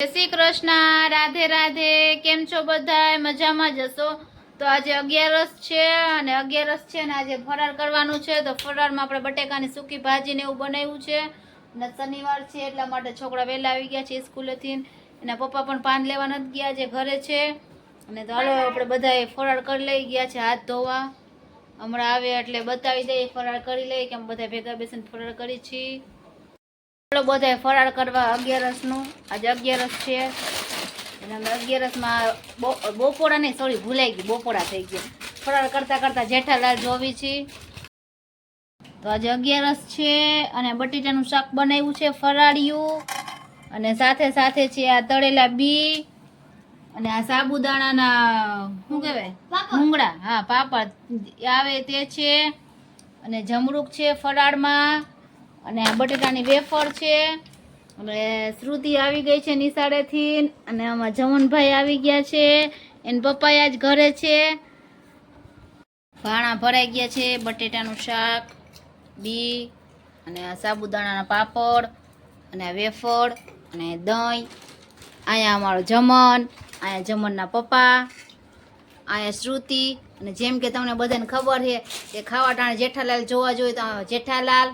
શ્રી કૃષ્ણ, રાધે રાધે, કેમ છો બધા મજામાં જશો? તો આજે અગિયારસ છે અને અગિયારસ છે ને આજે ફરાળ કરવાનું છે. તો ફરાળમાં આપણે બટેકાની સૂકી ભાજી ને એવું બનાવ્યું છે. અને શનિવાર છે એટલા માટે છોકરા વહેલા આવી ગયા છે સ્કૂલેથી. એના પપ્પા પણ પાન લેવા નથી ગયા, જે ઘરે છે. અને તો હાલો આપણે બધાએ ફરાળ કરી લઈ ગયા છે હાથ ધોવા. હમણાં આવે એટલે બતાવી દઈએ ફરાળ કરી લઈએ કે અમે બધા ભેગા બેસીને ફરાળ કરી છીએ ચાલો બધાએ ફરાળ કરવા અગિયારસનું. આજે અગિયારસ છે. અને અમે અગિયારસમાં બપોરા નહીં સોરી ભૂલાઈ ગઈ બપોરા થઈ ગયા. ફરાળ કરતા કરતા જેઠાલાલ જોવી છીએ તો આજે અગિયારસ છે અને બટેટાનું શાક બનાવ્યું છે ફરાળિયું. અને સાથે સાથે છે આ તળેલા બી અને આ સાબુદાણાના શું કહેવાય? ભૂંગળા હા પાપડ. આવે તે છે. અને જમરૂક છે ફરાળમાં. અને આ બટેટાની વેફર છે. એટલે શ્રુતિ આવી ગઈ છે નિશાળેથી અને આમાં જમનભાઈ આવી ગયા છે. એને પપ્પા જ ઘરે છે. ભાણા ભરાઈ ગયા છે બટેટાનું શાક, બી, અને સાબુદાણાના પાપડ, અને આ વેફર, અને દહીં, અહીંયા અમારો જમન, અહીંયા જમનના પપ્પા, અહીંયા શ્રુતિ, અને જેમ કે તમને બધાને ખબર છે કે ખાવા ટાણે જેઠાલાલ જોવા જોઈએ તો જેઠાલાલ